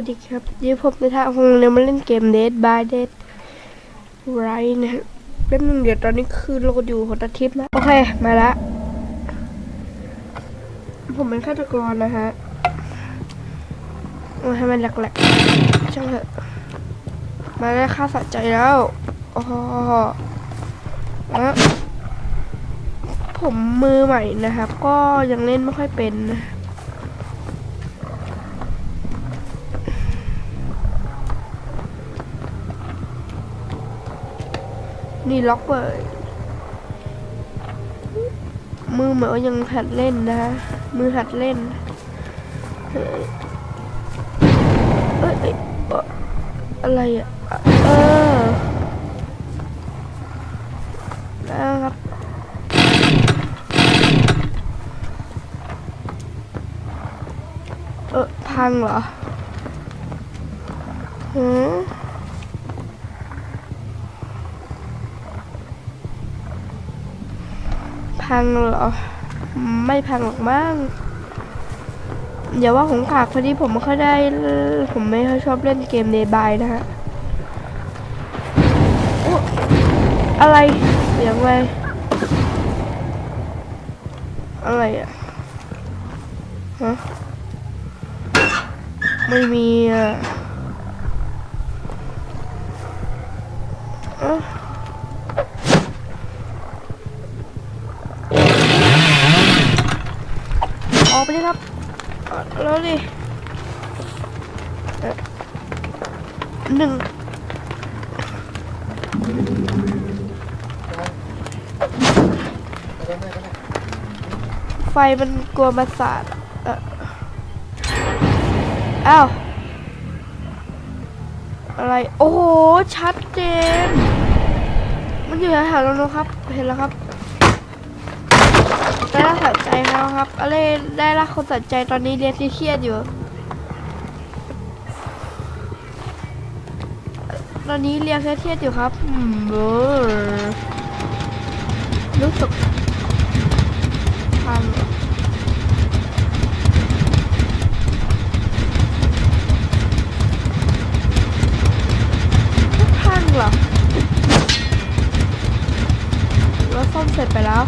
วัสดีครับเดี๋ยวผมจะทำคงเรียนมาเล่นเกม Dead by Dead Right นะฮะแป๊บนึงเดี๋ยวตอนนี้คือโหลดอยู่หัวตะทิพย์นะ โอเค มาละ ผมเป็นฆาตกรนะฮะโอ้ยให้มันแหลกๆช่างเถอะ มาได้ค่าสะใจแล้วโอ้โหอะผมมือใหม่นะครับ ก็ยังเล่นไม่ค่อยเป็นนะ นี่ล็อกเปิดมือเหมือนว่ายังหัดเล่นนะฮะมือหัดเล่นเฮ้ยเอ้ยเอ้ยอะไรอะอะเออนะครับเออพังเหรอ พังหรอ ไม่พังหรอกมั้งอย่าว่าของขากพอดีผมไม่ค่อยได้ ผมไม่ค่อยชอบเล่นเกมเดบายนะฮะอะไรเสียงอะไรอะไรอะฮะไม่มีอะ ฟมันกลัวมาสาดเอ้าว อะไร โอ้โห ชัดเจน มันอยู่แถวๆแล้นครับ เห็นแล้วครับ ได้รับสนใจแล้วครับอะไรได้รับคนสนใจตอนนี้เรียนที่เครียดอยู่ ตอนนี้เรียนเครียดอยู่ครับ อืมเบอร์รู้สึกพังพังเหรอรถซ่อมเสร็จไปแล้ว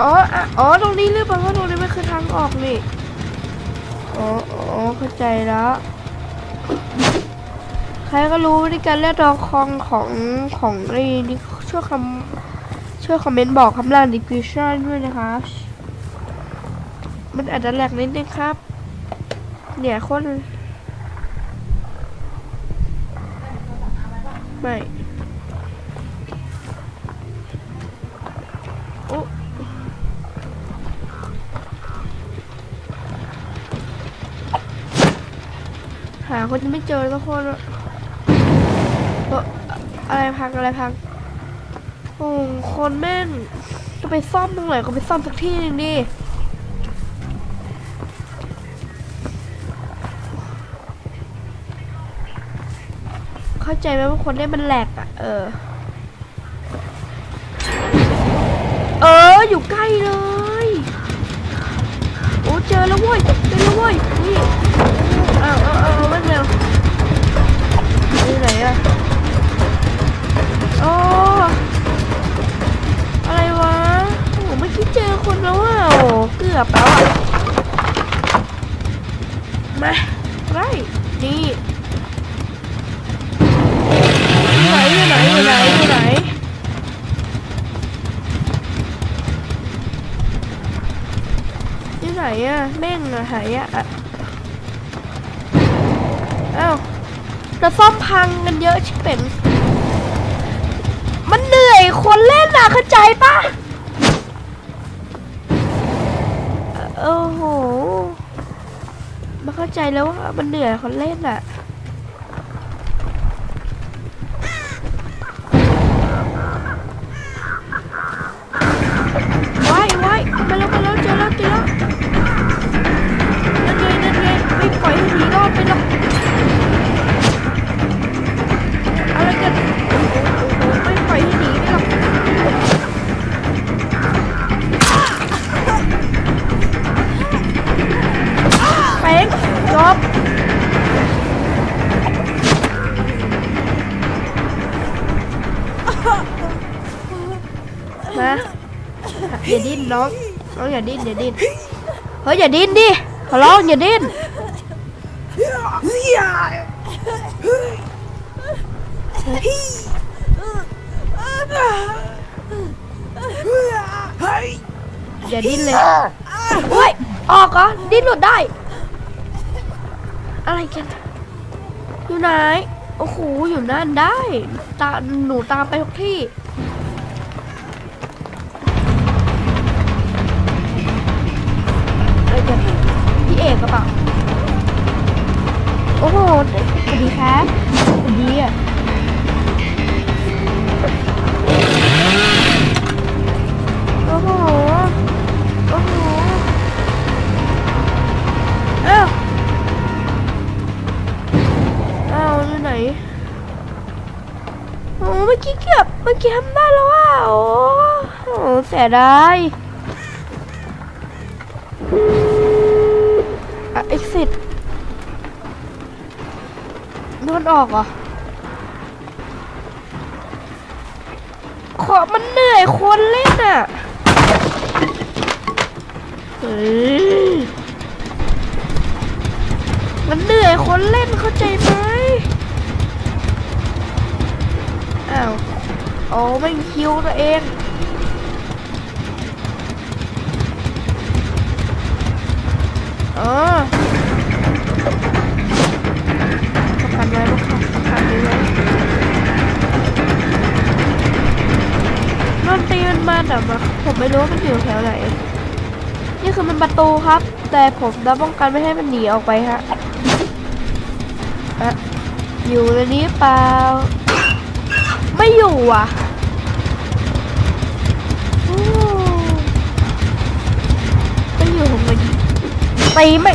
อ๋ออะอ๋อ ตรงนี้หรือเปล่าว่าตรงนี้มันคือทางออกนี่ อ๋ออ๋อเข้าใจแล้ว ใครก็รู้วิธีการเลือกดองคองของของไอ้นี่ช่วยคำช่วยคอมเมนต์บอกคำล่างดิพิชันด้วยนะคะ มันอาจจะแหลกนิดนึงครับ เนี่ยคนไม่ หาคนจะไม่เจอทุกคนอะเอ่ออะไรพังอะไรพังโอ้คนแม่งจะไปซ่อมตรงไหนก็ไปซ่อมสักที่หนึงดิเข้าใจไหมว่าคนเล่นมันแหลกอะ เออ เออ อยู่ใกล้เลย โอ้เจอแล้วเว้ยเจอแล้วเว้ยนี่ เอาเอาเออมันเร็วนี่ไหนอะโอ้อะไรวะโอ้เมื่อกี้เจอคนแล้วอะโอ้เกือบแล้วอะมาไรนี่อยู่ไหนอยู่ไหนอยู่ไหนอยู่ไหนที่ไหนอะแม่งอะหายอะ อะอ้าวเราซ่อมพังกันเยอะชิบเป็น มันเหนื่อยคนเล่นอะเข้าใจปะเออโอ้โหมาเข้าใจแล้วว่ามันเหนื่อยคนเล่นอะ น้องน้องอย่าดิ้นอย่าดิ้นเฮ้ยอย่าดิ้นดิขอร้องอย่าดิ้นอย่าดิ้นเลยเฮ้ยออกเหรอดิ้นหลุดได้ อะไรกันอยู่ไหนโอ้โหอยู่นั่นได้ตาหนูตามไปทุกที่ อ้โหสวัสดีครับ สวัสดีอะโอ้โห โอ้โห เอ้าเอ้าอยู่ไหน โอ้เมื่อกี้เกือบ เมื่อกี้ทำได้แล้วอะโอ้โหเสียดาย โดนออกเหรอขอมันเหนื่อยคนเล่นอะเฮ้ยมันเหนื่อยคนเล่นเข้าใจไหมอ้าวโอ้ไม่งคิวตัวเองอ๋อ มันตีมันมาแต่ว่าผมไม่รู้ว่ามันอยู่แถวไหน นี่คือมันประตูครับ แต่ผมจะป้องกันไม่ให้มันหนีออกไปฮะอะอยู่ในนี้เปล่า ไม่อยู่อะโอ้ไม่อยู่ผมเลยตีไม่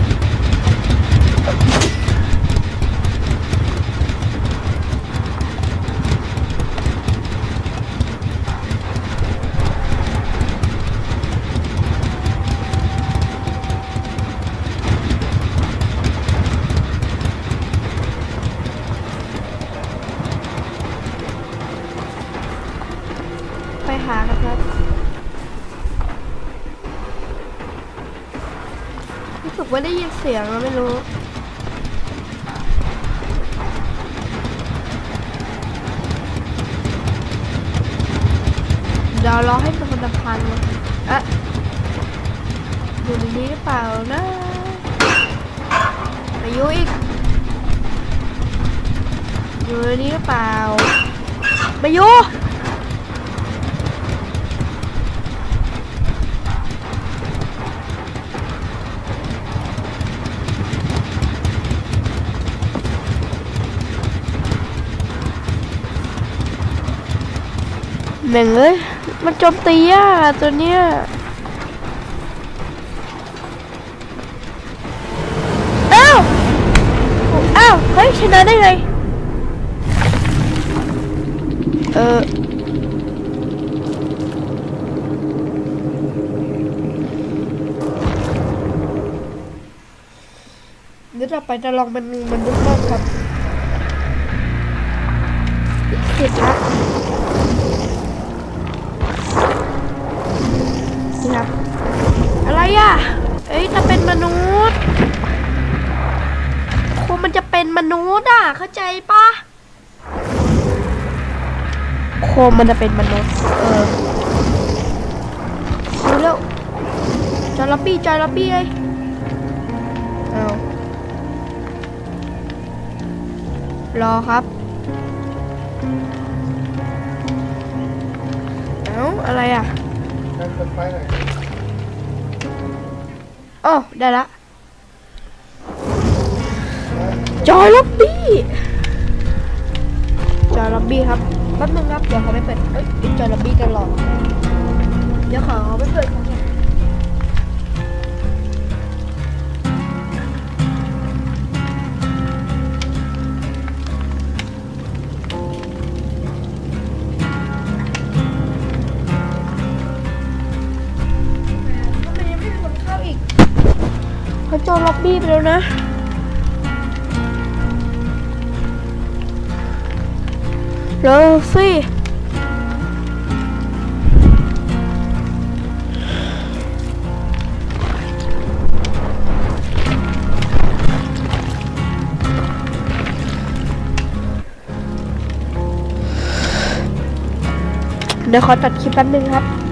ไปหากันครับรู้สึกว่าได้ยินเสียงแล้วไม่รู้เดี๋ยวรอให้มันมันพันเลยอะอยู่ในนี้หรือเปล่านะอายุอีกอยู่ในนี้หรือเปล่ามายุ แม่งเอ้ย มันโจมตีอะตัวเนี้ยอ้าวอ้าว เฮ้ย ชนะได้ไง เออเดี๋ยวต่อไปจะลองเป็นมันดุบ้างครับเสร็จละ เอ้ยจะเป็นมนุษย์คงมันจะเป็นมนุษย์อะ เข้าใจปะโคมมันจะเป็นมนุษย์ เออดูแล้วจอร์บี้จอร์บี้เลยเอารอครับ เอาอะไรอะ โอ้ได้ละจอยล็อบบี้จอยล็อบบี้ครับแป๊บนึงครับเดี๋ยวเขาไปเปิดเอ้ยจอยล็อบบี้กันหรอเดี๋ยวขอเขาไปเปิดก่อง เขาโจนล็อบบี้ไปแล้วนะ เร็วสิเดี๋ยวขอตัดคลิปแป๊บนึงครับ